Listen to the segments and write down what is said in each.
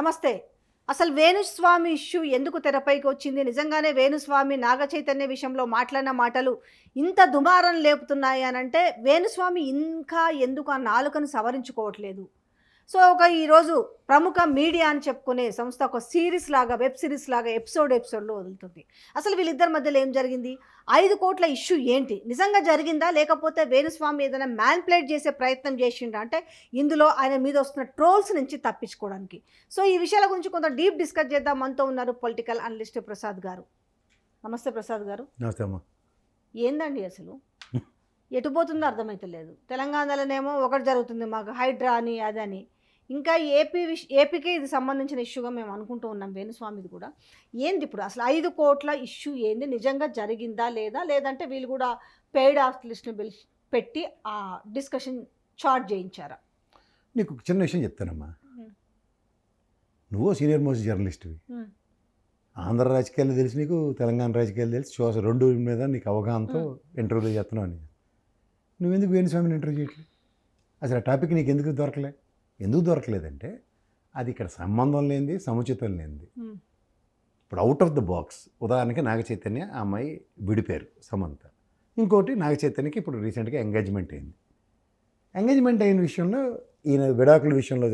నమస్తే. అసలు వేణుస్వామి ఇష్యూ ఎందుకు తెరపైకి వచ్చింది? నిజంగానే వేణుస్వామి నాగ చైతన్య విషయంలో మాట్లాడిన మాటలు ఇంత దుమారం లేపుతున్నాయి అని అంటే వేణుస్వామి ఇంకా ఎందుకు ఆ నాలుకను సవరించుకోవట్లేదు? సో ఒక ఈరోజు ప్రముఖ మీడియా అని చెప్పుకునే సంస్థ ఒక సిరీస్ లాగా వెబ్ సిరీస్ లాగా ఎపిసోడ్ ఎపిసోడ్లో వదులుతుంది. అసలు వీళ్ళిద్దరి మధ్యలో ఏం జరిగింది? ఐదు కోట్ల ఇష్యూ ఏంటి? నిజంగా జరిగిందా? లేకపోతే వేణుస్వామి ఏదైనా మ్యాన్ప్లేట్ చేసే ప్రయత్నం చేసిండా? అంటే ఇందులో ఆయన మీద వస్తున్న ట్రోల్స్ నుంచి తప్పించుకోవడానికి. సో ఈ విషయాల గురించి కొంత డీప్ డిస్కస్ చేద్దాం. మనతో ఉన్నారు పొలిటికల్ అనలిస్ట్ ప్రసాద్ గారు. నమస్తే ప్రసాద్ గారు. నమస్తే అమ్మా. ఏందండి అసలు? ఎటు పోతుందో అర్థమైతలేదు. తెలంగాణలోనేమో ఒకటి జరుగుతుంది మాకు. హైడ్రా అని అదని ఇంకా ఏపీ విష్ ఏపీకే ఇది సంబంధించిన ఇష్యూగా మేము అనుకుంటూ ఉన్నాం వేణుస్వామిది కూడా. ఏంది ఇప్పుడు అసలు ఐదు కోట్ల ఇష్యూ ఏంది? నిజంగా జరిగిందా లేదా? లేదంటే వీళ్ళు కూడా పెయిడ్ ఆర్టిస్ట్ని పిలిచి పెట్టి ఆ డిస్కషన్ చార్ట్ చేయించారా? నీకు చిన్న విషయం చెప్తానమ్మా. నువ్వు సీనియర్ మోస్ట్ జర్నలిస్ట్వి. ఆంధ్ర రాజకీయాలు తెలిసి నీకు తెలంగాణ రాజకీయాలు తెలిసి చూస రెండు మీద నీకు అవగాహనతో ఇంటర్వ్యూలు చేస్తున్నావు అని నువ్వెందుకు వేణుస్వామిని ఇంటర్వ్యూ చేయట్లేదు? అసలు ఆ టాపిక్ నీకు ఎందుకు దొరకలే? ఎందుకు దొరకలేదంటే అది ఇక్కడ సంబంధం లేనిది సముచితం లేనిది. ఇప్పుడు అవుట్ ఆఫ్ ద బాక్స్ ఉదాహరణకి నాగ చైతన్య ఆ అమ్మాయి విడిపోయారు సమంత. ఇంకోటి నాగ చైతన్యకి ఇప్పుడు రీసెంట్గా ఎంగేజ్మెంట్ అయింది. ఎంగేజ్మెంట్ అయిన విషయంలో ఈయన విడాకుల విషయంలో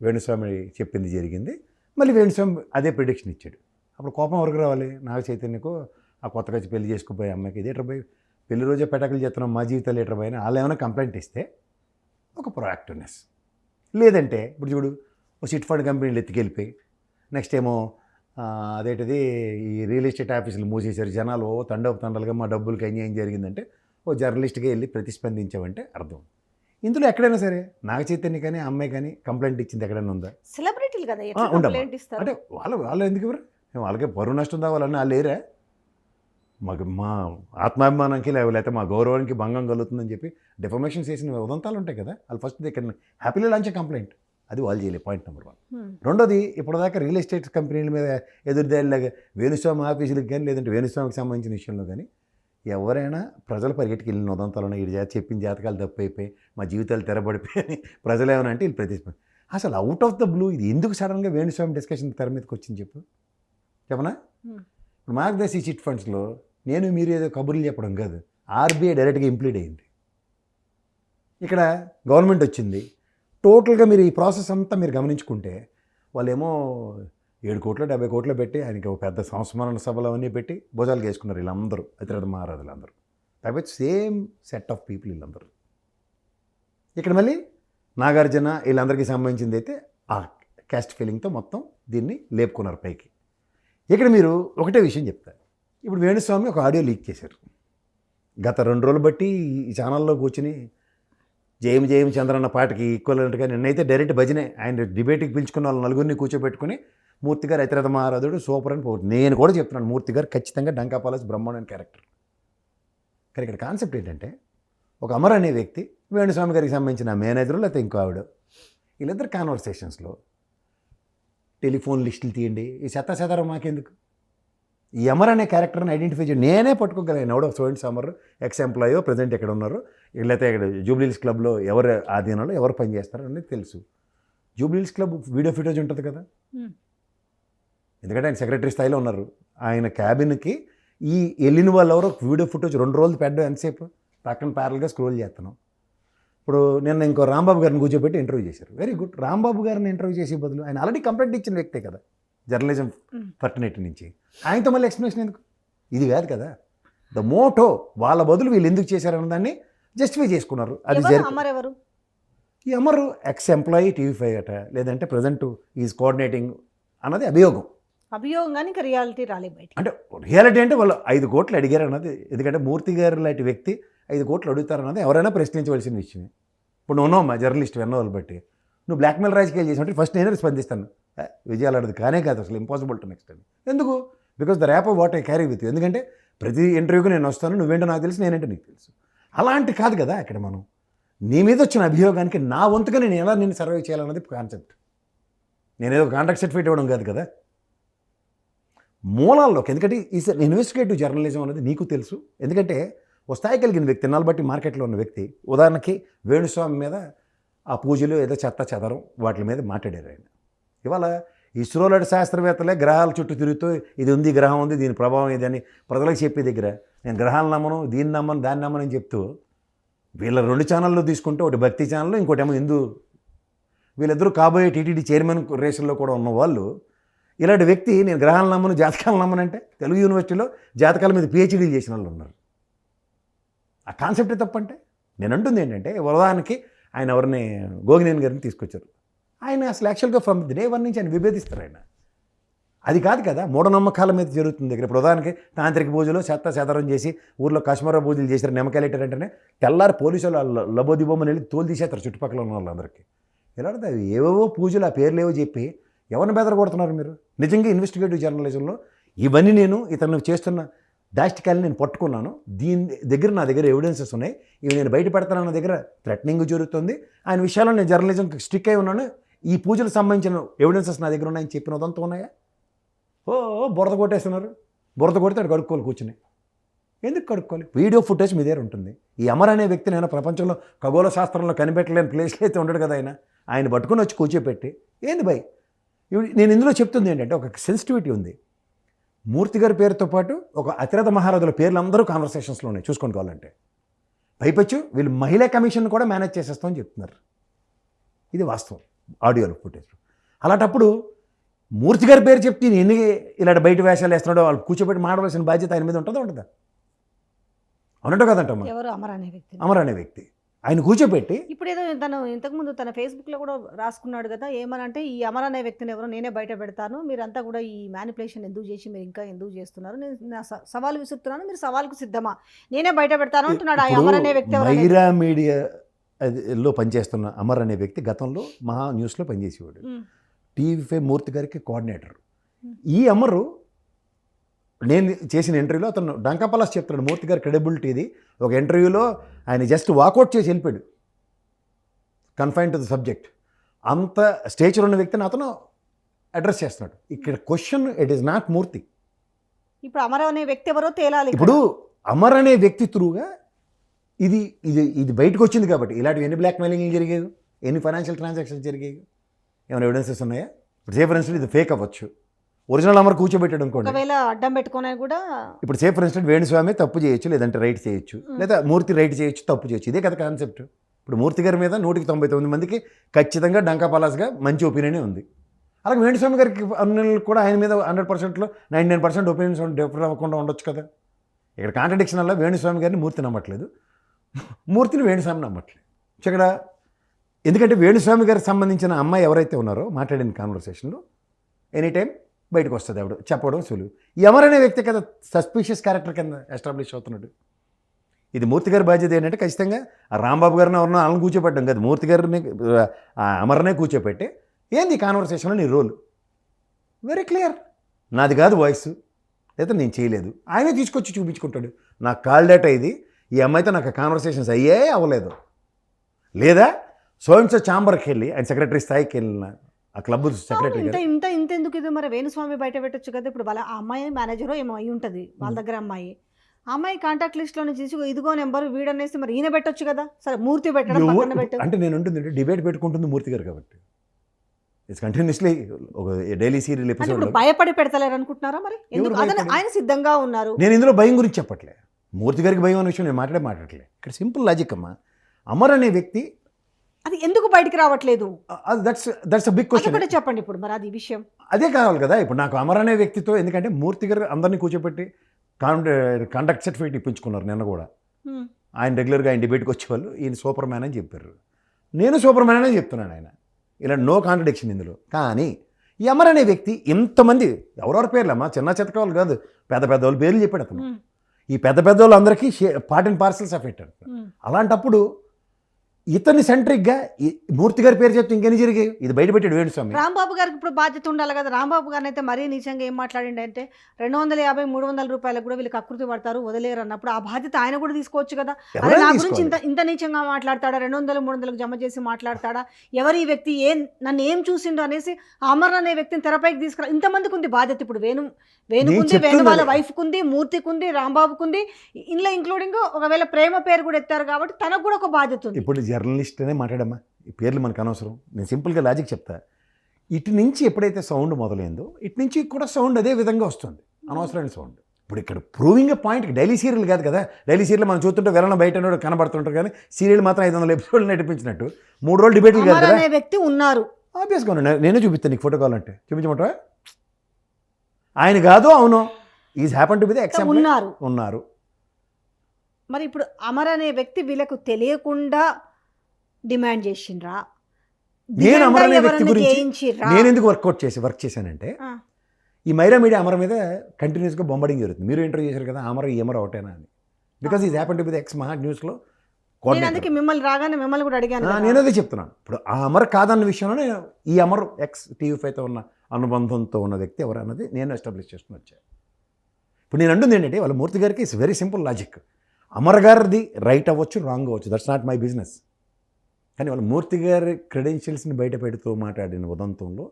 వేణుస్వామి చెప్పింది జరిగింది. మళ్ళీ వేణుస్వామి అదే ప్రిడిక్షన్ ఇచ్చాడు. అప్పుడు కోపం ఎవరికి రావాలి? నాగ చైతన్యకు ఆ కొత్తగా వచ్చి పెళ్ళి చేసుకుపోయే అమ్మాయికి ఇదేటర్ పోయి పెళ్ళి రోజే పెటాకులు చేస్తున్నాం మా జీవితాలు ఏటర్ పోయిన వాళ్ళు ఏమైనా కంప్లైంట్ ఇస్తే ఒక ప్రొయాక్టివ్నెస్ లేదంటే ఇప్పుడు చూడు ఓ సిట్ ఫండ్ కంపెనీలు ఎత్తుకెళ్ళిపోయి నెక్స్ట్ ఏమో అదేంటిది ఈ రియల్ ఎస్టేట్ ఆఫీసులు మూసేశారు. జనాలు ఓ తండపు తండలుగా మా డబ్బులకి అన్యాయం జరిగిందంటే ఓ జర్నలిస్ట్గా వెళ్ళి ప్రతిస్పందించావంటే అర్థం. ఇందులో ఎక్కడైనా సరే నాగ చైతన్య కానీ అమ్మాయి కానీ కంప్లైంట్ ఇచ్చింది ఎక్కడైనా ఉందా? సెలబ్రిటీలు కదా అంటే వాళ్ళు వాళ్ళు ఎందుకు ఇవ్వరు మేము వాళ్ళకి పరువు నష్టం కావాలన్నా వాళ్ళు లేరా? మాకు మా ఆత్మాభిమానానికి లేకపోతే మా గౌరవానికి భంగం కలుగుతుందని చెప్పి డిఫర్మేషన్ చేసిన ఉదంతాలు ఉంటాయి కదా వాళ్ళు ఫస్ట్ దగ్గర హ్యాపీలీ లాంచ్ కంప్లైంట్ అది వాళ్ళు చేయలేదు పాయింట్ నెంబర్ వన్. రెండోది ఇప్పటిదాకా రియల్ ఎస్టేట్ కంపెనీల మీద ఎదురుదారిలాగా వేణుస్వామి ఆఫీసులకు కానీ లేదంటే వేణుస్వామికి సంబంధించిన విషయంలో కానీ ఎవరైనా ప్రజల పరిగెట్టుకు వెళ్ళిన ఉదంతాలు ఉన్నాయి ఈ జాతి చెప్పిన జాతకాలు తప్పైపోయి మా జీవితాలు తెరబడిపోయి ప్రజలు ఏమైనా అంటే వీళ్ళు ప్రతిస్పంది అసలు అవుట్ ఆఫ్ ద బ్లూ ఇది ఎందుకు సడన్గా వేణుస్వామి డిస్కషన్ తెర మీదకి వచ్చింది చెప్పు. చెప్పనా? Hmm. ఇప్పుడు మార్గదర్శి చిట్ ఫండ్స్లో నేను మీరు ఏదో కబుర్లు చెప్పడం కాదు. ఆర్బీఐ డైరెక్ట్గా ఇంప్లీడ్ అయింది ఇక్కడ గవర్నమెంట్ వచ్చింది. టోటల్గా మీరు ఈ ప్రాసెస్ అంతా మీరు గమనించుకుంటే వాళ్ళేమో ఏడు కోట్లు డెబ్బై కోట్లు పెట్టి ఆయనకి ఒక పెద్ద సంస్మరణ సభలు అవన్నీ పెట్టి భోజాలు చేసుకున్నారు వీళ్ళందరూ అతిరథ మహారాజులు అందరూ కాబట్టి సేమ్ సెట్ ఆఫ్ పీపుల్ వీళ్ళందరూ. ఇక్కడ మళ్ళీ నాగార్జున వీళ్ళందరికీ సంబంధించింది అయితే ఆ క్యాస్ట్ ఫీలింగ్తో మొత్తం దీన్ని లేపుకున్నారు పైకి. ఇక్కడ మీరు ఒకటే విషయం చెప్తారు. ఇప్పుడు వేణుస్వామి ఒక ఆడియో లీక్ చేశారు. గత రెండు రోజులు బట్టి ఈ ఛానల్లో కూర్చుని జయం జయం చంద్రన్న పాటకి ఈక్వలెంట్గా నిన్నైతే డైరెక్ట్ భజనే. ఆయన డిబేట్కి పిలుచుకున్న వాళ్ళు నలుగురిని కూర్చోబెట్టుకుని మూర్తి గారు మహారాధుడు మహారాజుడు సూపర్ అని పోతుంది. నేను కూడా చెప్తున్నాను మూర్తి గారు ఖచ్చితంగా డంకా పాలస్ బ్రహ్మాండ క్యారెక్టర్ కానీ ఇక్కడ కాన్సెప్ట్ ఏంటంటే ఒక అమర్ అనే వ్యక్తి వేణుస్వామి గారికి సంబంధించిన మేనేజర్ లేకపోతే ఇంకో ఆవిడ వీళ్ళిద్దరు కాన్వర్సేషన్స్లో టెలిఫోన్ లిస్టులు తీయండి. ఈ చెత్త మాకెందుకు? ఈ అమర్ అనే క్యారెక్టర్ని ఐడెంటిఫై చేయండి నేనే పట్టుకోగలను ఎవడో స్టూడెంట్స్ అమర్ ఎక్స్ ఎంప్లాయో ప్రజెంట్ ఎక్కడ ఉన్నారు. లేకపోతే ఇక్కడ జూబ్లీహిల్స్ క్లబ్లో ఎవరు ఆధీనంలో ఎవరు పనిచేస్తారు అనేది తెలుసు. జూబ్లీహిల్స్ క్లబ్ వీడియో ఫుటేజ్ ఉంటుంది కదా. ఎందుకంటే ఆయన సెక్రటరీ స్థాయిలో ఉన్నారు. ఆయన క్యాబిన్కి ఈ వెళ్ళిన వాళ్ళు ఎవరో వీడియో ఫుటేజ్ రెండు రోజులు పెట్టడం ఎంతసేపు? పక్కన ప్యారల్గా స్క్రోల్ చేస్తున్నాం. ఇప్పుడు నిన్న ఇంకో రాంబాబు గారిని కూర్చోబెట్టి ఇంటర్వ్యూ చేశారు. Very good. రాంబాబు గారిని ఇంటర్వ్యూ చేసే బదులు ఆయన ఆల్రెడీ కంప్లైంట్ ఇచ్చిన వ్యక్తే కదా? జర్నలిజం. ఫర్టినిటీ నుంచి. ఆయనతో మళ్ళీ ఎక్స్ప్లెనేషన్ ఎందుకు? ఇది కాదు కదా. ద మోటో వాళ్ళ బదులు వీళ్ళు ఎందుకు చేశారన్న దాన్ని జస్టిఫై చేసుకున్నారు. అది ఎవరు? ఈ అమరు ఎక్స్ ఎంప్లాయీ టీవీ ఫైవ్ అట లేదంటే ప్రజెంట్ ఈజ్ కోఆర్డినేటింగ్ అన్నది అభియోగం. అభియోగం కానీ ఇంకా రియాలిటీ రాలే బయట అంటే రియాలిటీ అంటే వాళ్ళు ఐదు కోట్లు అడిగారు అన్నది. ఎందుకంటే మూర్తి గారు లాంటి వ్యక్తి ఐదు కోట్లు అడుగుతారన్నది ఎవరైనా ప్రశ్నించవలసిన విషయమే. ఇప్పుడు నువ్వు మా జర్నలిస్ట్ విన్న వాళ్ళు బట్టి. నువ్వు బ్లాక్మెయిల్ రాజకీయాలు చేసినట్టు ఫస్ట్ నేనే స్పందిస్తాను ఏ, విజయాలు కానే కాదు అసలు ఇంపాసిబుల్ టు నెక్స్ట్ అని ఎందుకు? Because the wrap what I carry with ఎందుకంటే ప్రతి ఇంటర్వ్యూకి నేను వస్తాను నువ్వేంటో నాకు తెలుసు నేనేంటో నీకు తెలుసు. అలాంటి కాదు కదా ఇక్కడ మనం. నీ మీద వచ్చిన అభియోగానికి నా వంతుగా నేను ఎలా నేను సర్వే చేయాలన్నది కాన్సెప్ట్ నేనేదో కాంట్రాక్ట్ సర్టిఫికేట్ ఇవ్వడం కాదు కదా. మూలాల్లోకి ఎందుకంటే ఈ ఇన్వెస్టిగేటివ్ జర్నలిజం అనేది నీకు తెలుసు. ఎందుకంటే ఓ స్థాయి కలిగిన వ్యక్తి నాలు బట్టి మార్కెట్లో ఉన్న వ్యక్తి ఉదాహరణకి వేణుస్వామి మీద ఆ పూజలు ఏదో చెత్త చెదరం వాటి మీద మాట్లాడారు ఆయన. ఇవాళ ఇస్రో లాంటి శాస్త్రవేత్తలే గ్రహాల చుట్టూ తిరుగుతూ ఇది ఉంది గ్రహం ఉంది దీని ప్రభావం ఇది అని ప్రజలకు చెప్పే దగ్గర నేను గ్రహాలు నమ్మను దీన్ని నమ్మను దాన్ని నమ్మను అని చెప్తూ వీళ్ళ రెండు ఛానళ్ళు తీసుకుంటే ఒకటి భక్తి ఛానల్ ఇంకోటి ఏమో హిందూ. వీళ్ళిద్దరూ కాబోయే టీటీడీ చైర్మన్ రేసుల్లో కూడా ఉన్న వాళ్ళు ఇలాంటి వ్యక్తి నేను గ్రహాలు నమ్మను జాతకాలు నమ్మనంటే తెలుగు యూనివర్సిటీలో జాతకాల మీద పిహెచ్డీలు చేసిన వాళ్ళు ఉన్నారు. ఆ కాన్సెప్టే తప్పంటే? నేను అంటుంది ఏంటంటే ఉదాహరణకి ఆయన ఎవరిని గోగినేని గారిని తీసుకొచ్చారు. ఆయన అసలు యాక్చువల్గా ఫ్రమ్ ది డే వన్ నుంచి ఆయన విభేదిస్తారు ఆయన. అది కాదు కదా మూఢనమ్మకాల మీద జరుగుతుంది ఇక్కడ ప్రధానికి తాంత్రిక పూజలు చెత్త చెదరం చేసి ఊర్లో కశ్మీర పూజలు చేసిన నిమ్మకాయలు అంటేనే తెల్లారి పోలీసులు వాళ్ళు లబోదిబోమని వెళ్ళి తోలు తీసేస్తారు చుట్టుపక్కల ఉన్న వాళ్ళందరికీ. ఎలా అవి ఏవేవో పూజలు ఆ పేర్లు ఏవో చెప్పి ఎవరిని బెదర కొడుతున్నారు మీరు? నిజంగా ఇన్వెస్టిగేటివ్ జర్నలిజంలో ఇవన్నీ నేను ఇతను చేస్తున్న దాష్టికాయలు నేను పట్టుకున్నాను. దీని దగ్గర నా దగ్గర ఎవిడెన్సెస్ ఉన్నాయి. ఇవి నేను బయట నా దగ్గర థ్రెటనింగ్ జరుగుతుంది. ఆయన విషయాల్లో నేను జర్నలిజం స్టిక్ అయి ఉన్నాను. ఈ పూజలకు సంబంధించిన ఎవిడెన్సెస్ నా దగ్గర ఉన్నాయని చెప్పిన ఉదంతా ఉన్నాయా? ఓ బురద కొట్టేస్తున్నారు. బురద కొడితే అక్కడ కడుక్కోవాలి కూర్చుని. ఎందుకు కడుక్కోవాలి? వీడియో ఫుటేజ్ మీ దగ్గర ఉంటుంది. ఈ అమర్ అనే వ్యక్తి నేను ప్రపంచంలో ఖగోళ శాస్త్రంలో కనిపెట్టలేని ప్లేస్లో అయితే ఉండడు కదా ఆయన. ఆయన పట్టుకొని వచ్చి కూర్చోపెట్టి. ఏంది భయ్? నేను ఇందులో చెప్తుంది ఏంటంటే ఒక సెన్సిటివిటీ ఉంది. మూర్తి గారి పేరుతో పాటు ఒక అతిరథ మహారాజుల పేర్లు అందరూ కాన్వర్సేషన్స్లో ఉన్నాయి చూసుకొని కావాలంటే. పైపచ్చు వీళ్ళు మహిళా కమిషన్ కూడా మేనేజ్ చేసేస్తామని చెప్తున్నారు. ఇది వాస్తవం. ఆడియోలో ఫుటేజ్ అలాంటప్పుడు మూర్తి గారి పేరు చెప్తే ఎన్ని ఇలాంటి బయట వేషాలు వేస్తున్నాడో వాళ్ళు కూర్చోబెట్టి మాడవలసిన బాధ్యత ఆయన మీద ఉంటుందా ఉంటుందా అవునంటో కదంటమ్మా. ఎవరు? అమర్ అనే వ్యక్తి. అమర్ అనే వ్యక్తి. ఆయన కూర్చోబెట్టి ఇప్పుడు ఏదో తను ఇంతకుముందు తన ఫేస్బుక్లో కూడా రాసుకున్నాడు కదా ఏమనంటే ఈ అమర్ అనే వ్యక్తిని ఎవరో? నేనే బయట పెడతాను. మీరంతా కూడా ఈ మ్యానిపులేషన్ ఎందుకు చేసి మీరు ఇంకా ఎందుకు చేస్తున్నారు? నేను నా సవాల్ విసురుతున్నాను మీరు సవాల్కు సిద్ధమా? నేనే బయట పెడతాను అంటున్నాడు ఆ అమర్ అనే వ్యక్తి మీడియా లో పనిచేస్తున్న అమర్ అనే వ్యక్తి గతంలో మహా న్యూస్లో పనిచేసేవాడు. టీవీ ఫైవ్ మూర్తి గారికి కోఆర్డినేటర్. ఈ అమరు నేను చేసిన ఇంటర్వ్యూలో అతను డంకాపలాస్ చెప్తున్నాడు మూర్తి గారి క్రెడిబిలిటీ ఇది. ఒక ఇంటర్వ్యూలో ఆయన జస్ట్ వాకౌట్ చేసి వెళ్ళిపోయాడు. కన్ఫైన్ టు ద సబ్జెక్ట్ అంత స్టేచర్ ఉన్న వ్యక్తిని అతను అడ్రస్ చేస్తున్నాడు. ఇక్కడ question it is not Murthy. ఇప్పుడు అమర్ అనే వ్యక్తి ఎవరో తేలాలి. ఇప్పుడు అమర్ అనే వ్యక్తి త్రూగా ఇది ఇది ఇది బయటకు వచ్చింది కాబట్టి. ఇలాంటివి ఎన్ని బ్లాక్ మెయిలింగ్ జరిగాయి ఎన్ని ఫైనాన్షియల్ ట్రాన్సాక్షన్స్ జరిగాయి ఏమైనా ఎవిడెన్సెస్ ఉన్నాయా? ఇప్పుడు సేఫ్ ఇన్స్టెంట్ ఇది ఫేక్ అవ్వచ్చు. ఒరిజినల్ అమర్ కూర్చోబెట్టాడు అనుకోండి. ఒకవేళ అడ్డం పెట్టుకున్నా కూడా ఇప్పుడు సేఫ్ ఇన్స్టెంట్ వేణుస్వామి తప్పు చేయొచ్చు లేదంటే రైట్ చేయొచ్చు లేదా మూర్తి రైట్ చేయొచ్చు తప్పు చేయొచ్చు. ఇదే కదా కాన్సెప్ట్ ఇప్పుడు మూర్తి గారి మీద నూటికి తొంభై తొమ్మిది మందికి ఖచ్చితంగా డంకా పలాస్గా మంచి ఒపీనియనే ఉంది. అలాగే వేణుస్వామి గారికి అన్నిళ్ళు కూడా ఆయన మీద హండ్రెడ్ పర్సెంట్లో ninety nine percent opinions different అవ్వకుండా ఉండొచ్చు కదా. ఇక్కడ కాంట్రడిక్షన్ వల్ల వేణుస్వామి గారిని మూర్తి నమ్మట్లేదు. మూర్తిని వేణుస్వామి నమ్మట్లేదు. సో ఇక్కడ ఎందుకంటే వేణుస్వామి గారికి సంబంధించిన అమ్మాయి ఎవరైతే ఉన్నారో మాట్లాడిన కాన్వర్సేషన్లో ఎనీ టైం బయటకు వస్తుంది ఆవిడ చెప్పడం సులువు. ఎవరనే వ్యక్తి కదా సస్పీషియస్ క్యారెక్టర్ కింద ఎస్టాబ్లిష్ అవుతున్నాడు. ఇది మూర్తి గారి బాధ్యత ఏంటంటే ఖచ్చితంగా రాంబాబు గారిని ఎవరినో వాళ్ళని కూర్చోపెట్టడం కదా. మూర్తి గారిని అమరనే కూర్చోపెట్టి ఏంది కాన్వర్సేషన్లో నీ రోల్ వెరీ క్లియర్ నాది కాదు వాయిస్ లేదా నేను చేయలేదు. ఆయనే తీసుకొచ్చి చూపించుకుంటాడు. నా కాల్ డేటా ఇది. ఈ అమ్మాయితో నాకు కాన్వర్సేషన్స్ అయ్యే అవ్వలేదు. లేదా సోయంసో ఛాంబర్కి వెళ్ళి ఆయన సెక్రటరీ స్థాయికి వెళ్ళిన ఆ క్లబ్ సెక్రటరీ ఇంత ఇంత ఇంత ఎందుకు ఇది? మరి వేణుస్వామి బయట పెట్టొచ్చు కదా ఇప్పుడు. వాళ్ళ ఆ అమ్మాయి మేనేజర్ ఏమో అయి ఉంటుంది వాళ్ళ దగ్గర అమ్మాయి. అమ్మాయి కాంటాక్ట్ లిస్ట్లో తీసి ఇదిగో నెంబర్ వీడనేసి మరి ఈయన పెట్టొచ్చు కదా? సరే మూర్తి పెట్టడం అంటే నేను ఉంటుంది డిబేట్ పెట్టుకుంటుంది మూర్తి గారు కాబట్టి. ఇట్స్ కంటిన్యూస్లీ ఒక డైలీ సీరియల్ ఎపిసోడ్ భయపడి పెడతలేరు అనుకుంటున్నారా మరి? ఆయన సిద్ధంగా ఉన్నారు. నేను ఇందులో భయం గురించి చెప్పట్లే. మూర్తి గారికి భయం అనే విషయం నేను మాట్లాడే మాట్లాడలే ఇక్కడ సింపుల్ లాజిక్ అమ్మా. అమర్ అనే వ్యక్తి అది ఎందుకు బయటికి రావట్లేదు? దట్స్ దట్స్ బిగ్ క్వశ్చన్ కూడా చెప్పండి ఇప్పుడు మరి అది విషయం. అదే కావాలి కదా ఇప్పుడు నాకు అమర్ అనే వ్యక్తితో ఎందుకంటే మూర్తి గారు అందరినీ కూర్చోపెట్టి కాన్ కండక్ట్ సర్టిఫికేట్ ఇప్పించుకున్నారు నిన్న కూడా. ఆయన రెగ్యులర్గా ఆయన డిబేట్కి వచ్చేవాళ్ళు ఈయన సూపర్ మ్యాన్ అని చెప్పారు. నేను సూపర్ మ్యాన్ అనే చెప్తున్నాను ఆయన. ఇలా నో కాంట్రడిక్షన్ ఇందులో. కానీ ఈ అమర్ అనే వ్యక్తి ఇంతమంది ఎవరెవరి పేర్లు అమ్మా చిన్న చితకాలు కాదు పెద్ద పెద్ద వాళ్ళ పేర్లు చెప్పాడు అతను. ఈ పెద్ద పెద్ద వాళ్ళందరికీ part and parcels of it. అలాంటప్పుడు ఇతన్ని సెంట్రిక్గా మూర్తి గారి పేరు చెప్తే ఇంకెన్ని జరిగాయి? ఇది బయటపెట్టాడు వేణుస్వామి. రాంబాబు గారికి ఇప్పుడు బాధ్యత ఉండాలి కదా. రాంబాబు గారిని అయితే మరీ నీచంగా ఏం మాట్లాడిండు అంటే రెండు వందల యాభై మూడు వందల రూపాయలకు కూడా వీళ్ళకి అకృతి పడతారు వదిలేరు అన్నప్పుడు ఆ బాధ్యత ఆయన కూడా తీసుకోవచ్చు కదా. నా గురించి. ఇంత ఇంత నీచంగా మాట్లాడతాడా? రెండు వందలు మూడు వందలకు జమ చేసి మాట్లాడతాడా? ఎవరు ఈ వ్యక్తి ఏం నన్ను ఏం చూసిండు అనేసి అమర్ అనే వ్యక్తిని తెరపైకి తీసుకురా ఇంతమందికి ఉంది బాధ్యత ఇప్పుడు వేణు వేణుకుంది వేణు వాళ్ళ అదే. వైఫ్కి ఉంది మూర్తికి ఉంది రాంబాబుకు ఉంది ఇందులో ఇంక్లూడింగ్ ఒకవేళ ప్రేమ పేరు కూడా ఎత్తారు కాబట్టి తనకు కూడా ఒక బాధ్యత ఉంది. ఇప్పుడు జర్నలిస్ట్ అనే మాట్లాడమ్మా. ఈ పేర్లు మనకు అనవసరం. నేను సింపుల్గా లాజిక్ చెప్తా. ఇటు నుంచి ఎప్పుడైతే సౌండ్ మొదలైందో ఇటు నుంచి కూడా సౌండ్ అదే విధంగా వస్తుంది. అనవసరమైన సౌండ్ ఇప్పుడు ఇక్కడ ప్రూవింగ్ పాయింట్ డైలీ సీరియల్ కాదు కదా. డైలీ సీరియల్ మనం చూస్తుంటే వెళ్ళిన బయట కనబడుతుంటారు కానీ సీరియల్ మాత్రం ఐదు వందల ఎపిసోడ్లు నడిపించినట్టు. మూడు రోజులు డిబేట్లు కాదు కదా. వ్యక్తి ఉన్నారు. ఆబ్వియస్గా నేనే చూపిస్తాను నీకు ఫోటో కావాలంటే. చూపించమంటావా? ఆయన కాదు అవును. Is happen to be the example ఉన్నారు. ఉన్నారు. మరి ఇప్పుడు అమర్ అనే వ్యక్తి వీళ్ళకు తెలియకుండా డిమాండ్ చేసిండ్రా? నేను అమర్ అనే వ్యక్తి గురించి? నేను ఎందుకు వర్కౌట్ చేసి వర్క్ చేశానంటే ఈ మైరా మీడియా అమర మీద కంటిన్యూస్గా బొంబడింగ్ జరుగుతుంది. మీరు ఇంటర్వ్యూ చేశారు కదా అమర ఈ అమర ఒకటేనా అని. Because is happen to be the ex Maha న్యూస్లో నేను అందుకే మిమ్మల్ని రాగానే మిమ్మల్ని కూడా అడిగాను. నేను అదే చెప్తున్నాను ఇప్పుడు ఆ అమర్ కాదన్న విషయంలో నేను ఈ అమర్ ఎక్స్ టీవీ ఫైవ్తో ఉన్న అనుబంధంతో ఉన్న వ్యక్తి ఎవరు అన్నది నేను ఎస్టాబ్లిష్ చేసుకుని వచ్చాను ఇప్పుడు నేను అంటుంది ఏంటంటే వాళ్ళ మూర్తి గారికి it's very simple logic Amar గారిది రైట్ అవ్వచ్చు రాంగ్ అవ్వచ్చు. దట్స్ నాట్ మై బిజినెస్ కానీ వాళ్ళ మూర్తి గారి క్రెడెన్షియల్స్ని బయట పెడుతూ మాట్లాడిన ఉదంతంలో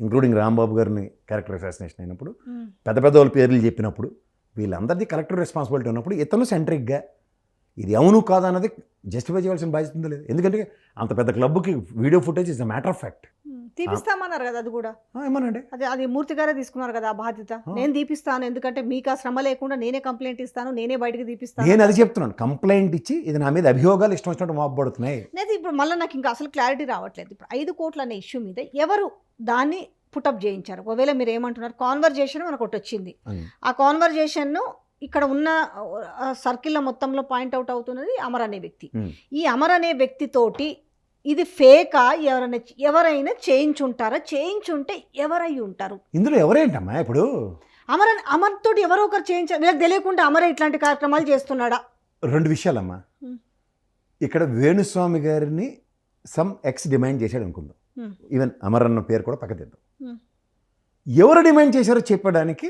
ఇంక్లూడింగ్ రాంబాబు గారిని క్యారెక్టర్ అసాసినేషన్ అయినప్పుడు. పెద్ద పెద్ద వాళ్ళ పేర్లు చెప్పినప్పుడు వీళ్ళందరిది కలెక్టర్ రెస్పాన్సిబిలిటీ ఉన్నప్పుడు ఇతను సెంట్రిక్గా ఇది అవును కాదు అన్నది జస్టిఫై చేయాల్సిన బాధ్యత ఉందో లేదు. ఎందుకంటే అంత పెద్ద క్లబ్కి video footage is a matter of fact తీపిస్తామన్నారు కదా అది కూడా. ఏమనండి? అదే అది మూర్తి గారే తీసుకున్నారు కదా ఆ బాధ్యత. నేను తీపిస్తాను ఎందుకంటే మీకు ఆ శ్రమ లేకుండా నేనే కంప్లైంట్ ఇస్తాను నేనే బయటకు తీపిస్తాను. నేను అది చెప్తున్నాను. కంప్లైంట్ ఇచ్చి ఇది నా మీద అభియోగాలు ఇష్టం వచ్చినట్టు మోపబడుతున్నాయి లేదు ఇప్పుడు మళ్ళీ నాకు ఇంకా అసలు క్లారిటీ రావట్లేదు. ఇప్పుడు ఐదు కోట్ల అనే ఇష్యూ మీద ఎవరు దాన్ని పుటప్ చేయించారు? ఒకవేళ మీరు ఏమంటున్నారు కాన్వర్జేషన్ మనకు ఒకటి వచ్చింది. ఆ కాన్వర్జేషన్ను ఇక్కడ ఉన్న సర్కిల్ మొత్తంలో పాయింట్అవుట్ అవుతున్నది అమర్ అనే వ్యక్తి. ఈ అమర్ అనే వ్యక్తితోటి ఇది ఫేకా? ఎవరైనా ఎవరైనా చేయించుంటారా? చేయించుంటే ఎవరై ఉంటారు? ఇందులో ఎవరేంటమ్మా ఇప్పుడు? అమర్ అమర్ తోటి ఎవరో ఒకరు చేయించారు వీళ్ళకి తెలియకుండా అమరే ఇట్లాంటి కార్యక్రమాలు చేస్తున్నాడా? రెండు విషయాలమ్మా. ఇక్కడ వేణుస్వామి గారిని సమ్ ఎక్స్ డిమాండ్ చేశాడు అనుకుందాం. ఈవెన్ అమర్ అన్న పేరు కూడా పక్కదిద్దాం. ఎవరు డిమాండ్ చేశారో చెప్పడానికి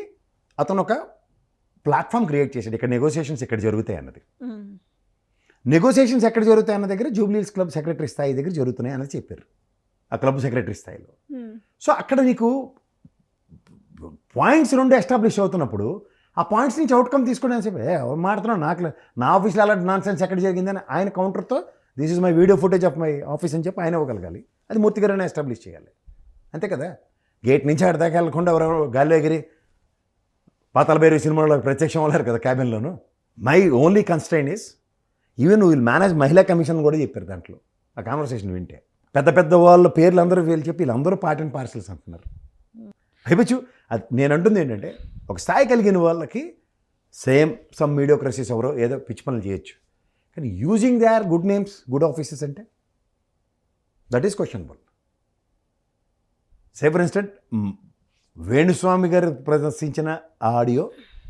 అతను ఒక ప్లాట్ఫామ్ క్రియేట్ చేశాడు. ఇక్కడ నెగోసియేషన్స్ ఇక్కడ జరుగుతాయి అన్నది. నెగోసియేషన్స్ ఎక్కడ జరుగుతాయి అన్న దగ్గర జూబ్లీస్ క్లబ్ సెక్రటరీ స్థాయి దగ్గర జరుగుతున్నాయి అన్నది చెప్పారు. ఆ క్లబ్ సెక్రటరీ స్థాయిలో. సో అక్కడ నీకు పాయింట్స్ రెండు ఎస్టాబ్లిష్ అవుతున్నప్పుడు ఆ పాయింట్స్ నుంచి అవుట్కమ్ తీసుకోవడానికి చెప్పి మాడుతున్నావు నాకు నా ఆఫీస్లో అలాంటి నాన్ సెన్స్ ఎక్కడ జరిగిందని ఆయన కౌంటర్తో this is my video footage of my office అని చెప్పి ఆయన ఇవ్వగలగాలి. అది మూర్తి గారైనా ఎస్టాబ్లిష్ చేయాలి. అంతే కదా? గేట్ నుంచి ఆడ దాకా వెళ్ళకుండా ఎవరెవరో గాల్లో ఎగిరి పాతాల బైరు సినిమాలో ప్రత్యక్షం అవ్వలేరు కదా క్యాబిన్లోను. My only constraint is even will manage మహిళా కమిషన్ కూడా చెప్పారు దాంట్లో. ఆ కాన్వర్సేషన్ వింటే. పెద్ద పెద్ద వాళ్ళ పేర్లు అందరూ వీళ్ళు చెప్పి వీళ్ళందరూ పార్ట్ అండ్ పార్సల్స్ అంటున్నారు. అయిపోచ్చు అది నేను అంటుంది ఏంటంటే ఒక స్థాయి కలిగిన వాళ్ళకి సేమ్ సమ్ మీడియోక్రసీస్ ఎవరో ఏదో పిచ్చి పనులు చేయొచ్చు. కానీ using they are good names good offices అంటే that is questionable say for instant Venuswamy గారు ప్రదర్శించిన ఆ audio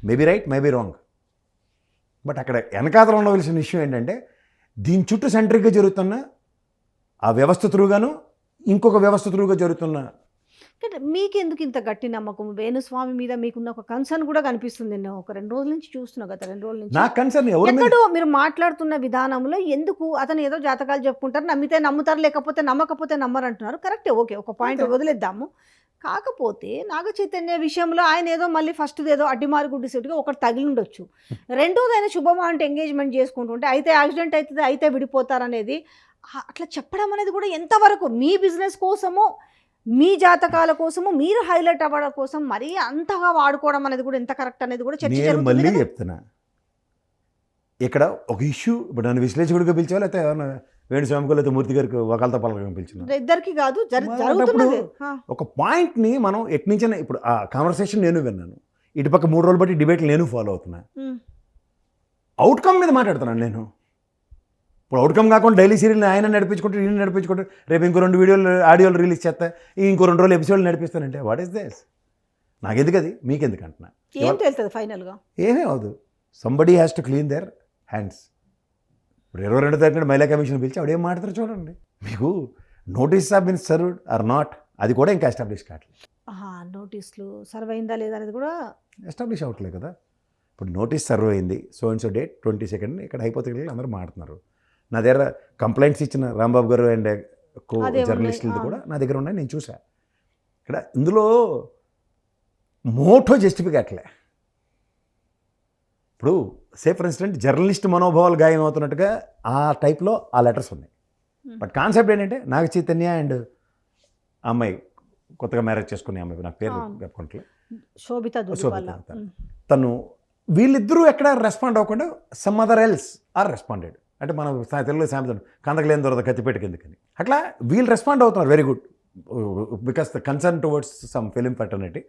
maybe right maybe wrong but అక్కడ వెనకాతలు ఉండవలసిన విషయం ఏంటంటే దీని చుట్టూ సెంట్రిక్గా జరుగుతున్న ఆ వ్యవస్థ త్రూగాను ఇంకొక వ్యవస్థ త్రూగా జరుగుతున్న అంటే మీకెందుకు ఇంత గట్టి నమ్మకం? వేణుస్వామి మీద మీకున్న ఒక కన్సర్న్ కూడా కనిపిస్తుంది. నేను ఒక రెండు రోజుల నుంచి చూస్తున్నా గత రెండు రోజుల నుంచి. నా కన్సర్న్ ఎక్కడో మీరు మాట్లాడుతున్న విధానంలో ఎందుకు అతను ఏదో జాతకాలు చెప్పుకుంటారు నమ్మితే నమ్ముతారు లేకపోతే నమ్మకపోతే నమ్మరు అంటున్నారు కరెక్టే ఓకే ఒక పాయింట్. వదిలేద్దాము. కాకపోతే నాగ చైతన్య విషయంలో ఆయన ఏదో మళ్ళీ ఫస్ట్ ఏదో అడ్డిమారు గుడ్డి సెట్గా ఒకటి తగిలి ఉండొచ్చు రెండోది ఆయన శుభమా అంటే ఎంగేజ్మెంట్ చేసుకుంటుంటే అయితే యాక్సిడెంట్ అవుతుంది అయితే విడిపోతారు అనేది ఆ- అట్లా చెప్పడం అనేది కూడా ఎంతవరకు మీ బిజినెస్ కోసము మీ జాతకాల కోసము మీరు హైలైట్ అవ్వడం కోసం మరీ అంతగా వాడుకోవడం అనేది కూడా ఎంత కరెక్ట్ అనేది కూడా చర్చ మళ్ళీ. చెప్తున్నా. ఇక్కడ ఒక ఇష్యూ ఇప్పుడు నన్ను విశ్లేషకుడిగా పిలిచావా లేకపోతే వేణుస్వామికో లేకపోతే మూర్తి గారికి ఒకళ్ళతో పలకగా పిలిచిన ఇద్దరికి కాదు జరి- మరి జరుగుతున్నది. ఆ, ఒక పాయింట్ని మనం ఎట్నుంచైనా ఇప్పుడు ఆ కాన్వర్సేషన్ నేను విన్నాను. ఇటుపక్క మూడు రోజులు బట్టి డిబేట్లు నేను ఫాలో అవుతున్నా అవుట్కమ్ మీద మాట్లాడుతున్నాను నేను. ఇప్పుడు అవుట్కమ్ కాకుండా డైలీ సీరియల్ ఆయన నడిపించుకుంటూ నేను నడిపించుకుంటూ రేపు ఇంకో రెండు వీడియోలు ఆడియోలు రిలీజ్ చేస్తా ఇంకో రెండు రోజులు ఎపిసోడ్లు నడిపిస్తానంటే వాట్ ఈస్ దిస్ నాకెందుకు అది? మీకెందుకు అంటున్నా? ఏం తెలుస్తుంది ఫైనల్గా? ఏమీ అవదు somebody has to clean their hands ఇప్పుడు ఇరవై రెండు తారీఖున మహిళా కమిషన్ పిలిచి ఆవిడ ఏం మాట్లాడతారు చూడండి. మీకు notice of been served or not అది కూడా ఇంకా ఎస్టాబ్లిష్ కావట్లేదు. నోటీసులు సర్వ్ అయిందా లేదా అనేది కూడా ఎస్టాబ్లిష్ అవ్వట్లేదు కదా. ఇప్పుడు నోటీస్ సర్వ్ అయింది so and so date twenty second ఇక్కడ హైపోతే అందరూ మాట్లాడుతున్నారు. నా దగ్గర కంప్లైంట్స్ ఇచ్చిన రాంబాబు గారు అండ్ కో జర్నలిస్టులది. కూడా నా దగ్గర ఉన్నాయి నేను చూసా ఇక్కడ ఇందులో మోటో జస్టిఫిక్ అట్లే ఇప్పుడు సే ఫర్ ఇన్స్టెంట్ జర్నలిస్ట్ మనోభావాలు గాయం అవుతున్నట్టుగా ఆ టైప్లో ఆ లెటర్స్ ఉన్నాయి Hmm. బట్ కాన్సెప్ట్ ఏంటంటే నాగ చైతన్య అండ్ అమ్మాయి కొత్తగా మ్యారేజ్ చేసుకునే ఆమె నాకు పేరు అవును. చెప్పుకుంటలే శోభిత శోభిత. ఉమ్. తను వీళ్ళిద్దరూ ఎక్కడ రెస్పాండ్ అవ్వకుండా some other else are responded అంటే మనం తెలుగులో సామెతం కందకలేని దొరద కత్తిపెట్టి కిందకని అట్లా వీళ్ళు రెస్పాండ్ అవుతున్నారు very good because the concern towards some film fraternity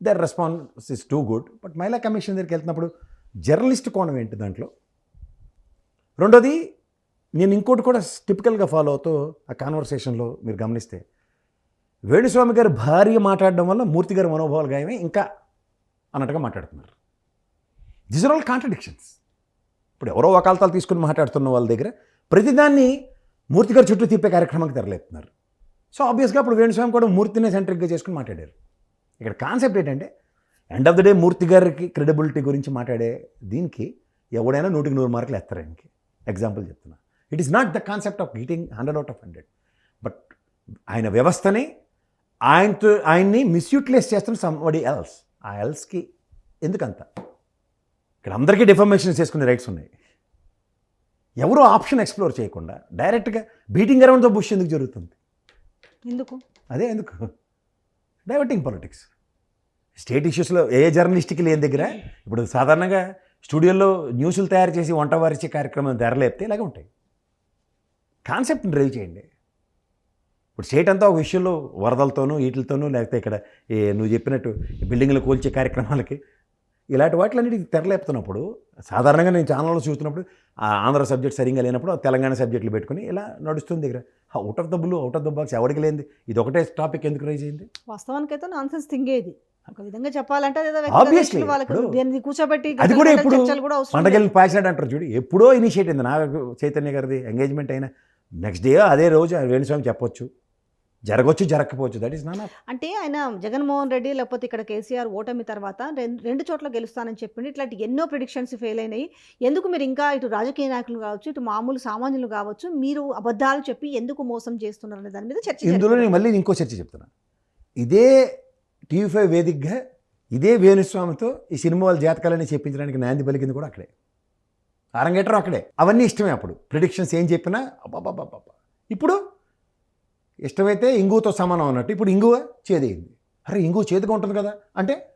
their response is too good but మహిళా కమిషన్ దగ్గరికి వెళ్తున్నప్పుడు జర్నలిస్ట్ కోణం ఏంటి దాంట్లో? రెండోది నేను ఇంకోటి కూడా టిపికల్గా ఫాలో అవుతూ ఆ కాన్వర్సేషన్లో మీరు గమనిస్తే వేణుస్వామి గారి భార్య మాట్లాడడం వల్ల మూర్తి గారి మనోభావాలు గాయమే ఇంకా అన్నట్టుగా మాట్లాడుతున్నారు. దిస్ ఆర్ ఆల్ కాంట్రడిక్షన్స్ ఇప్పుడు ఎవరో వకాలతాలు తీసుకుని మాట్లాడుతున్న వాళ్ళ దగ్గర ప్రతిదాన్ని మూర్తి గారు చుట్టూ తిప్పే కార్యక్రమానికి తెరలేపుతున్నారు. సో ఆబ్వియస్గా అప్పుడు వేణుస్వామి కూడా మూర్తినే సెంట్రిక్గా చేసుకుని మాట్లాడారు. ఇక్కడ కాన్సెప్ట్ ఏంటంటే end of the day Murthy గారికి క్రెడిబిలిటీ గురించి మాట్లాడే దీనికి ఎవడైనా నూటికి నూరు మార్కులు ఎత్తారు ఆయనకి. ఎగ్జాంపుల్ చెప్తున్నా. It is not the concept of getting hundred out of hundred but ఆయన వ్యవస్థని ఆయనతో ఆయన్ని మిస్యూటిలైజ్ చేస్తున్న సంబడి ఎల్స్ ఆ ఎల్స్కి ఎందుకంత? ఇక్కడ అందరికీ డిఫర్మేషన్ చేసుకునే రైట్స్ ఉన్నాయి. ఎవరు ఆప్షన్ ఎక్స్ప్లోర్ చేయకుండా డైరెక్ట్గా బీటింగ్ అరౌండ్ ద బుష్ ఎందుకు జరుగుతుంది? ఎందుకు? అదే ఎందుకు? డైవర్టింగ్ పాలిటిక్స్ స్టేట్ ఇష్యూస్లో ఏ జర్నలిస్ట్కి లేని దగ్గర ఇప్పుడు సాధారణంగా స్టూడియోలో న్యూస్లు తయారు చేసి వంట వారిచే కార్యక్రమం ధరలేపితే ఇలాగే ఉంటాయి. కాన్సెప్ట్ని డ్రైవ్ చేయండి. ఇప్పుడు స్టేట్ అంతా ఒక విషయంలో వరదలతోనూ వీటితోనూ లేకపోతే ఇక్కడ ఏ నువ్వు చెప్పినట్టు ఈ బిల్డింగ్లు కూల్చే కార్యక్రమాలకి ఇలాంటి వాటిలన్నిటికి తెరలేపుతున్నప్పుడు సాధారణంగా నేను ఛానల్లో చూస్తున్నప్పుడు ఆంధ్ర సబ్జెక్ట్ సరిగ్గా లేనప్పుడు తెలంగాణ సబ్జెక్టులు పెట్టుకుని ఇలా నడుస్తుంది దగ్గర. Out of the blue out of the box ఎవరికి లేనిది? ఇది ఒకటే టాపిక్ ఎందుకు రైజ్ అయింది? వాస్తవానికైతే నాన్సెన్స్ థింగ్ థింగే ఇది. ఒక విధంగా చెప్పాలంటే వాళ్ళకి ఇప్పుడు దీన్ని కూర్చోబెట్టి అది కూడా లేదు. పండగల్ని పాసినట్టు అంటారు చూడు ఎప్పుడో ఇనిషియేట్ అయింది. నా చైతన్య గారిది ఎంగేజ్మెంట్ అయినా నెక్స్ట్ డే అదే రోజు వేణుస్వామి చెప్పొచ్చు. జరగవచ్చు జరగకపోవచ్చు. దట్ ఈస్ నాన్ అంటే ఆయన జగన్మోహన్ రెడ్డి లేకపోతే ఇక్కడ కేసీఆర్ ఓటమి తర్వాత రెండు చోట్ల గెలుస్తానని చెప్పింది ఇట్లాంటి ఎన్నో ప్రిడిక్షన్స్ ఫెయిల్ అయినాయి. ఎందుకు మీరు ఇంకా ఇటు రాజకీయ నాయకులు కావచ్చు ఇటు మామూలు సామాన్యులు కావచ్చు మీరు అబద్ధాలు చెప్పి ఎందుకు మోసం చేస్తున్నారు అనే దాని మీద చర్చ ఇందులో. నేను మళ్ళీ ఇంకో చర్చ చెప్తున్నా. ఇదే టీవీ ఫైవ్ వేదికగా ఇదే వేణుస్వామితో ఈ సినిమా వాళ్ళ జాతకాలని చెప్పించడానికి నాంది పలికింది కూడా అక్కడే. అరంగేటం అక్కడే. అవన్నీ ఇష్టమే అప్పుడు. ప్రిడిక్షన్స్ ఏం చెప్పినా అబ్బాబాబాబా ఇప్పుడు ఇష్టమైతే ఇంగువతో సమానం అన్నట్టు. ఇప్పుడు ఇంగువ చేదయింది. అరే ఇంగువ చేదుగా ఉంటుంది కదా. అంటే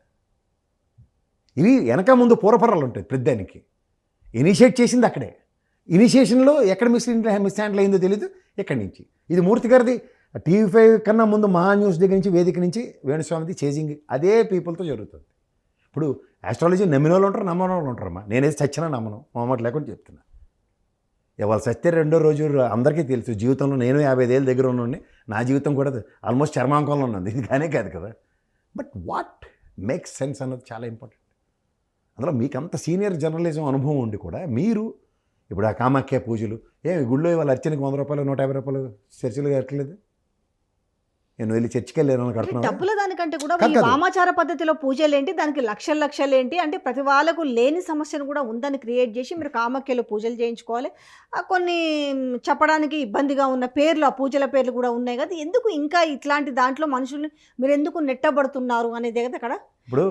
ఇవి వెనక ముందు పూర్వపరాలు ఉంటాయి ప్రతిదానికి ఇనిషియేట్ చేసింది అక్కడే. ఇనిషియేషన్లో ఎక్కడ మిస్ మిస్ హ్యాండిల్ అయిందో తెలియదు ఎక్కడి నుంచి? ఇది మూర్తి గారిది టీవీ ఫైవ్ కన్నా ముందు మహా న్యూస్ దగ్గర నుంచి వేదిక నుంచి వేణుస్వామిది చేజింగ్ అదే పీపుల్తో జరుగుతుంది. ఇప్పుడు ఆస్ట్రాలజీ నమ్మిన వాళ్ళు ఉంటారు నమ్మని వాళ్ళు ఉంటారమ్మా నేనేది చచ్చినా నమ్మను మొహమాట లేకుండా చెప్తున్నా. ఇవాళ సత్య రెండో రోజు అందరికీ తెలుసు జీవితంలో నేను యాభై ఐదేళ్ళ దగ్గర ఉన్నాను నా జీవితం కూడా ఆల్మోస్ట్ చర్మాంకంలో ఉన్నది. ఇది కానీ కాదు కదా. బట్ వాట్ మేక్స్ సెన్స్ అన్నది చాలా ఇంపార్టెంట్ అందులో మీకు అంత సీనియర్ జర్నలిజం అనుభవం ఉండి కూడా మీరు ఇప్పుడు ఆ కామాఖ్య పూజలు ఏ గుళ్ళో ఇవాళ అర్చనకి వంద రూపాయలు నూట యాభై రూపాయలు చర్చలు కట్టలేదు నేను వెళ్ళి చర్చికి వెళ్ళాను కడుతున్నాను డబ్బుల దానికంటే కూడా. వామాచార పద్ధతిలో పూజలు ఏంటి దానికి లక్షల లక్షలు ఏంటి అంటే ప్రతి వాళ్ళకు లేని సమస్యను కూడా ఉందని క్రియేట్ చేసి మీరు కామాఖ్యలో పూజలు చేయించుకోవాలి. కొన్ని చెప్పడానికి ఇబ్బందిగా ఉన్న పేర్లు ఆ పూజల పేర్లు కూడా ఉన్నాయి కదా. ఎందుకు ఇంకా ఇట్లాంటి దాంట్లో మనుషుల్ని మీరు ఎందుకు నెట్టబడుతున్నారు అనేది కదా అక్కడ.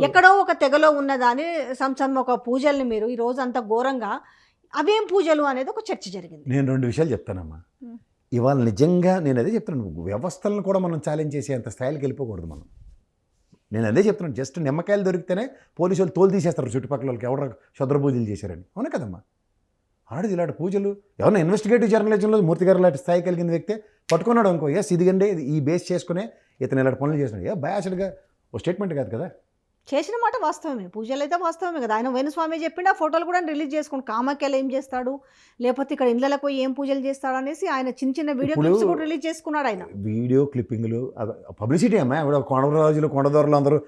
ఎక్కడో ఒక తెగలో ఉన్నదాని సంసం ఒక పూజల్ని మీరు ఈ రోజు అంత ఘోరంగా అవేం పూజలు అనేది ఒక చర్చ జరిగింది. నేను రెండు విషయాలు చెప్తానమ్మా. ఇవాళ నిజంగా నేను అదే చెప్తున్నాను. వ్యవస్థలను కూడా మనం ఛాలెంజ్ చేసే అంత స్థాయికి వెళ్ళిపోకూడదు మనం. నేను అదే చెప్తున్నాను. జస్ట్ నిమ్మకాయలు దొరికితేనే పోలీసు వాళ్ళు తోలు తీసేస్తారు చుట్టుపక్కల వాళ్ళకి. ఎవరు శుద్ర పూజలు చేశారని. అవునా కదమ్మా? ఆడది ఇలాంటి పూజలు. ఎవరైనా ఇన్వెస్టిగేటివ్ జర్నలిజంలో మూర్తి గారు స్థాయి కలిగిన వ్యక్తే పట్టుకున్నాడు అనుకో. ఎస్ ఇదిగండి ఇది ఈ బేస్ చేసుకునే ఇతను ఇలాంటి పనులు చేస్తున్నాడు. ఏ బయాసడ్గా ఓ స్టేట్మెంట్ కాదు కదా? చేసిన మాట వాస్తవమే. పూజలు అయితే వాస్తవమే కదా. ఆయన వేణుస్వామి చెప్పిండు ఆ ఫోటోలు కూడా రిలీజ్ చేసుకోండి కామాఖ్యలో ఏం చేస్తాడు? లేకపోతే ఇక్కడ ఇళ్ళలకు పోయి ఏం పూజలు చేస్తాడు అనేసి ఆయన చిన్న చిన్న వీడియో క్లిప్స్ కూడా రిలీజ్ చేసుకున్నాడు ఆయన. వీడియో క్లిప్పింగ్లు పబ్లిసిటీ అమ్మా. ఇప్పుడు కొండరాజులు కొండదొరలు అందరూ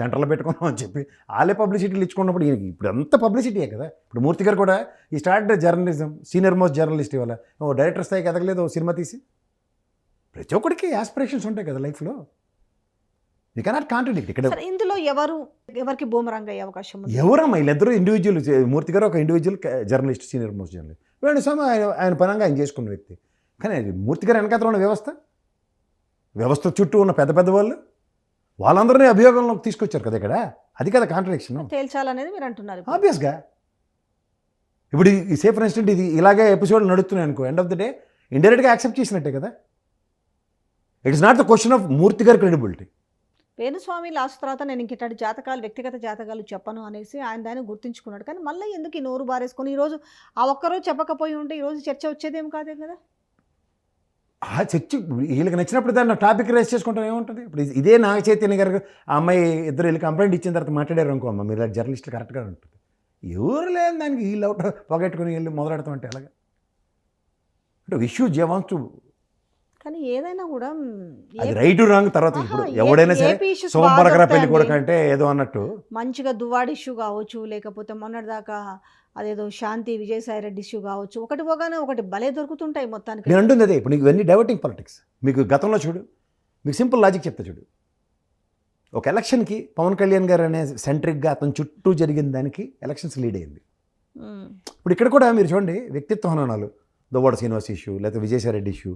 సెంటర్లో పెట్టుకున్నాం అని చెప్పి వాళ్ళే పబ్లిసిటీలు ఇచ్చుకున్నప్పుడు ఇప్పుడు అంత పబ్లిసిటీయే కదా. ఇప్పుడు మూర్తి గారు కూడా ఈ start journalism senior most journalist ఇవాళ. ఓ డైరెక్టర్ స్థాయికి ఎదగలేదు సినిమా తీసి. ప్రతి ఒక్కడికి ఆస్పిరేషన్స్ ఉంటాయి కదా లైఫ్లో. యూ కెనాట్ కాంట్రడిక్ట్ ఇక్కడ ఇందులో ఎవరు ఎవరికి బూమరంగ్ అయ్యే అవకాశం ఎవరమ్మా? వీళ్ళిద్దరూ ఇండివిజువల్ మూర్తి గారు ఒక individual journalist senior most journalist Venuswamy ఆయన ఆయన పరంగా ఆయన చేసుకున్న వ్యక్తి. కానీ మూర్తి గారు వెనకాతల ఉన్న వ్యవస్థ? వ్యవస్థ చుట్టూ ఉన్న పెద్ద పెద్ద వాళ్ళు? వాళ్ళందరినీ అభియోగంలోకి తీసుకొచ్చారు కదా ఇక్కడ? అది కదా కాంట్రడిక్షన్ తేల్చాలనేది మీరు అంటున్నారు. ఆబ్వియస్గా ఇప్పుడు ఈ సే ఫర్ ఇన్స్టెంట్ ఇది ఇలాగే ఎపిసోడ్ నడుస్తున్నాయి అనుకో ఎండ్ ఆఫ్ ద డే ఇండైరెక్ట్గా యాక్సెప్ట్ చేసినట్టే కదా? It is not the question of Murthy గారి క్రెడిబిలిటీ వేణుస్వామి లాస్ట్ తర్వాత నేను ఇంక ఇట్లాంటి జాతకాలు వ్యక్తిగత జాతకాలు చెప్పను అనేసి ఆయన దాన్ని గుర్తుంచుకున్నాడు. కానీ మళ్ళీ ఎందుకు ఈ నోరు బారేసుకొని ఈరోజు ఆ ఒక్కరోజు చెప్పకపోయి ఉంటే ఈరోజు చర్చ వచ్చేదేం కాదే కదా? ఆ చర్చ వీళ్ళకి నచ్చినప్పుడు దాన్ని టాపిక్ రేస్ చేసుకుంటాం ఏముంటుంది? ఇప్పుడు ఇదే నాగ చైతన్య గారు ఆ అమ్మాయి ఇద్దరు వీళ్ళు కంప్లైంట్ ఇచ్చిన తర్వాత మాట్లాడారు అనుకో అమ్మ మీరు జర్నలిస్టులు కరెక్ట్గా ఉంటుంది. ఎవరు లేదు దానికి వీళ్ళు అవుట్ పొగట్టుకుని వీళ్ళు మొదలెడతాం అంటే ఎలాగా? అంటే ఇష్యూ జవాన్స్ టు కానీ ఏదైనా కూడా అది రైట్ రాంగ్ తర్వాత ఇప్పుడు ఎవడైనా సరే బాగా పెళ్ళి కొడుకు. అంటే ఏదో అన్నట్టు. మంచిగా దువ్వాడి ఇష్యూ కావచ్చు లేకపోతే మొన్నటిదాకా అదేదో శాంతి విజయసాయి రెడ్డి ఇష్యూ కావచ్చు ఒకటి పోగానే ఒకటి భలే దొరుకుతుంటాయి మొత్తానికి. నేను అంటుంది అదే ఇప్పుడు నీకు ఇవన్నీ డైవర్టింగ్ పాలిటిక్స్ మీకు గతంలో చూడు మీకు సింపుల్ లాజిక్ చెప్తా చూడు. ఒక ఎలక్షన్కి పవన్ కళ్యాణ్ గారు అనే సెంట్రిక్గా అతని చుట్టూ జరిగిన దానికి ఎలక్షన్స్ లీడ్ అయింది. ఇప్పుడు ఇక్కడ కూడా మీరు చూడండి వ్యక్తిత్వ హననాలు దువ్వాడ శ్రీనివాస్ ఇష్యూ లేకపోతే విజయసాయిరెడ్డి ఇష్యూ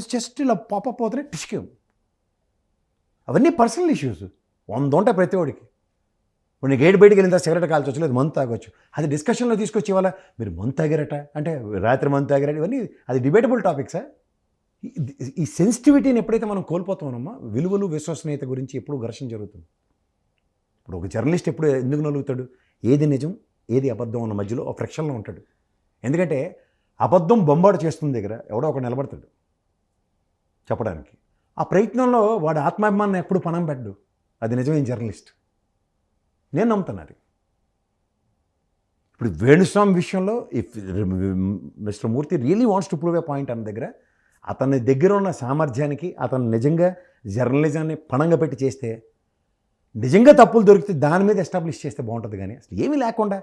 జస్ట్ ఇలా పాపప్ అవుతున్నాయి టిష్క్యం అవన్నీ పర్సనల్ ఇష్యూస్ వంద ఉంటాయి ప్రతి వాడికి. ఇప్పుడు నీకు గేట్ బయటికి వెళ్ళిన సిగరెట్ కాల్చొచ్చు లేదు మందు తాగొచ్చు. అది డిస్కషన్లో తీసుకొచ్చి ఇవాళ మీరు మందు తాగారట? అంటే రాత్రి మందు తాగారట? ఇవన్నీ అది డిబేటబుల్ టాపిక్సా ఈ- సెన్సిటివిటీని ఎప్పుడైతే మనం కోల్పోతామమ్మా విలువలు విశ్వసనీయత గురించి ఎప్పుడు ఘర్షణ జరుగుతుంది. ఇప్పుడు ఒక జర్నలిస్ట్ ఎప్పుడు ఎందుకు నలుగుతాడు? ఏది నిజం ఏది అబద్ధం అన్న మధ్యలో ఒక ఫ్రిక్షన్లో ఉంటాడు. ఎందుకంటే అబద్ధం బొంబాటు చేస్తుంది దగ్గర ఎవడో ఒక నిలబడతాడు. చెప్పడానికి. ఆ ప్రయత్నంలో వాడి ఆత్మాభిమానం ఎప్పుడు పణం పెట్టడు. అది నిజమైన జర్నలిస్ట్. నేను నమ్ముతాను అది ఇప్పుడు వేణుస్వామి విషయంలో if mister Murthy really wants to prove a point అన్న దగ్గర అతని దగ్గర ఉన్న సామర్థ్యానికి అతను నిజంగా జర్నలిజాన్ని పణంగా పెట్టి చేస్తే నిజంగా తప్పులు దొరికితే దాని మీద ఎస్టాబ్లిష్ చేస్తే బాగుంటుంది కానీ అసలు ఏమీ లేకుండా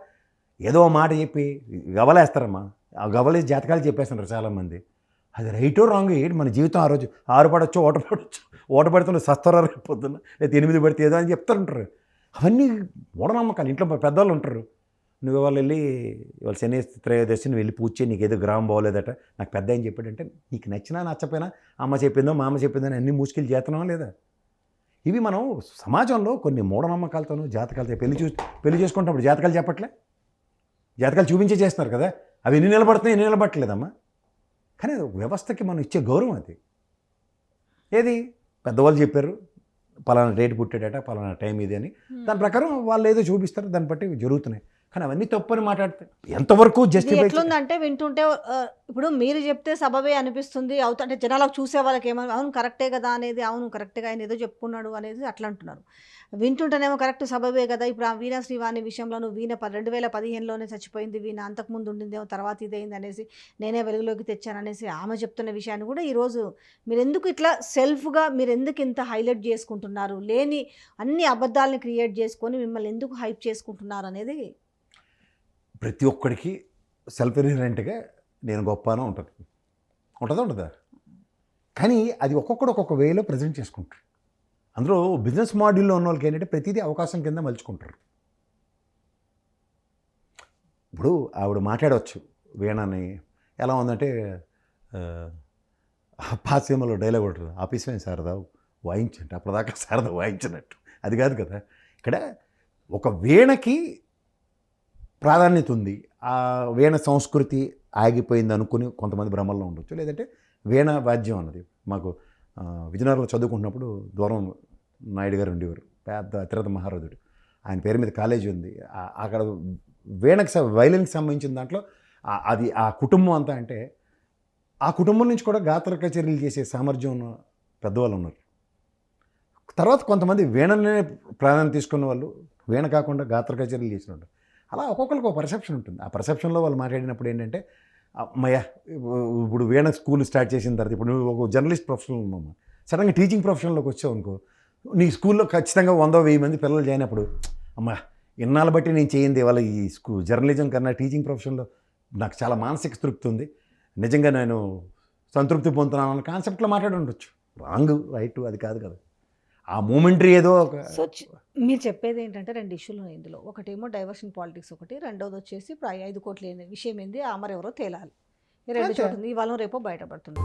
ఏదో మాట చెప్పి గవలేస్తారమ్మా. ఆ గవలేసి జాతకాలు చెప్పేస్తున్నారు చాలామంది. అది రైటో రాంగ్ ఏంటి? మన జీవితం ఆ రోజు ఆరు పడవచ్చు ఓట పడవచ్చు ఓట పడుతున్న సస్తరా పొద్దున్న లేదా ఎనిమిది పడితే ఏదో అని చెప్తారంటారు అవన్నీ మూఢనమ్మకాలు. ఇంట్లో పెద్దవాళ్ళు ఉంటారు. నువ్వు ఇవాళ వెళ్ళి ఇవాళ శని త్రయోదశి నువ్వు వెళ్ళి పూజ చేయి నీకు ఏదో గ్రామం బాగోలేదట. నాకు పెద్ద ఏం చెప్పాడంటే నీకు నచ్చినా నచ్చపోయినా అమ్మ చెప్పిందో మా అమ్మ చెప్పిందో అన్ని మూసుకెళ్ళి చేస్తున్నావా లేదా? ఇవి మనం సమాజంలో కొన్ని మూఢనమ్మకాలతోనూ జాతకాలతో పెళ్ళి చూ పెళ్ళి చేసుకుంటున్నప్పుడు జాతకాలు చెప్పట్లే? జాతకాలు చూపించే చేస్తున్నారు కదా? అవి ఎన్ని నిలబడుతున్నాయి ఎన్ని నిలబట్టలేదమ్మా కానీ అది వ్యవస్థకి మనం ఇచ్చే గౌరవం అది. ఏది? పెద్దవాళ్ళు చెప్పారు పలానా డేట్ పుట్టాడట పలానా టైం ఇది అని. దాని ప్రకారం వాళ్ళు ఏదో చూపిస్తారు దాన్ని బట్టి జరుగుతున్నాయి. కానీ అవన్నీ తప్పని మాట్లాడితే ఎంతవరకు జస్టిఫై ఎట్లుందంటే వింటుంటే ఇప్పుడు మీరు చెప్తే సబబే అనిపిస్తుంది అవుతా అంటే జనాలకు చూసే వాళ్ళకి ఏమైనా అవును కరెక్టే కదా అనేది అవును కరెక్ట్గా ఆయన ఏదో చెప్పుకున్నాడు అనేది అట్లా అంటున్నారు వింటుంటేనేమో కరెక్ట్ సబబే కదా ఇప్పుడు ఆ వీణ శ్రీవాణి విషయంలోనూ వీణ రెండు వేల పదిహేనులోనే చచ్చిపోయింది వీణ అంతకుముందు ఉండిందేమో తర్వాత ఇదైంది అనేసి నేనే వెలుగులోకి తెచ్చాను అనేసి ఆమె చెప్తున్న విషయాన్ని కూడా ఈరోజు మీరు ఎందుకు ఇట్లా సెల్ఫ్గా మీరు ఎందుకు ఇంత హైలైట్ చేసుకుంటున్నారు? లేని అన్ని అబద్ధాలను క్రియేట్ చేసుకొని మిమ్మల్ని ఎందుకు హైప్ చేసుకుంటున్నారు అనేది ప్రతి ఒక్కడికి సెల్ఫ్ రిలరెంట్గా నేను గొప్పనే ఉంటుంది. ఉంటుందా ఉంటుందా కానీ అది ఒక్కొక్కడు ఒక్కొక్క వేలో ప్రజెంట్ చేసుకుంటారు. అందులో బిజినెస్ మాడ్యూల్లో ఉన్న వాళ్ళకి ఏంటంటే ప్రతిదీ అవకాశం కింద మలుచుకుంటారు. ఇప్పుడు ఆవిడ మాట్లాడవచ్చు వీణని ఎలా ఉందంటే పాసీమలో పాశ్యమలో డైలాగ్ ఉంటుంది ఆఫీస్లో శారదా? వాయించండి అప్పటిదాకా శారదా వాయించినట్టు. అది కాదు కదా. ఇక్కడ ఒక వీణకి ప్రాధాన్యత ఉంది. ఆ వీణ సంస్కృతి ఆగిపోయింది అనుకుని కొంతమంది భ్రమల్లో ఉండొచ్చు. లేదంటే వీణ వాద్యం అన్నది. మాకు విజయనగరంలో చదువుకుంటున్నప్పుడు దూరం నాయుడు గారు ఉండేవారు. పెద్ద అతిరథ మహారథుడు. ఆయన పేరు మీద కాలేజీ ఉంది. అక్కడ వీణకి వైలిన్కి సంబంధించిన దాంట్లో అది ఆ కుటుంబం అంతా అంటే ఆ కుటుంబం నుంచి కూడా గాత్ర కచేరీలు చేసే సామర్థ్యం ఉన్న పెద్దవాళ్ళు ఉన్నారు. తర్వాత కొంతమంది వీణనే ప్రాధాన్యత తీసుకున్న వాళ్ళు వీణ కాకుండా గాత్ర కచేరీలు చేసిన వాళ్ళు అలా ఒక్కొక్కరికి ఒక పర్సెప్షన్ ఉంటుంది. ఆ పర్సెప్షన్లో వాళ్ళు మాట్లాడినప్పుడు ఏంటంటే అమ్మయ్య ఇప్పుడు వీణ స్కూల్ స్టార్ట్ చేసిన తర్వాత ఇప్పుడు నువ్వు ఒక జర్నలిస్ట్ ప్రొఫెషనల్ ఉన్నాము సడన్గా టీచింగ్ ప్రొఫెషన్లోకి వచ్చావు అనుకో నీ స్కూల్లో ఖచ్చితంగా వందో వెయ్యి మంది పిల్లలు జాయిన్ అమ్మా ఇన్నాళ్ళు బట్టి నేను చేయింది వాళ్ళ ఈ స్కూ జర్నలిజం కన్నా టీచింగ్ ప్రొఫెషన్లో నాకు చాలా మానసిక తృప్తి ఉంది. నిజంగా నేను సంతృప్తి పొందుతున్నాను అన్న కాన్సెప్ట్లో మాట్లాడి ఉండొచ్చు. రాంగ్ రైట్ అది కాదు కదా. ఆ మూమెంటరీ ఏదో ఒక సో మీరు చెప్పేది ఏంటంటే రెండు ఇష్యూలు ఉన్నాయి ఇందులో. ఒకటేమో డైవర్షన్ పాలిటిక్స్ ఒకటి రెండోది వచ్చేసి ఇప్పుడు ఐదు కోట్ల ఏంది- విషయం ఏంది ఆ మరి ఎవరో తేలాలి. రెండు. చోట ఇవాళ రేపో బయటపడుతుంది.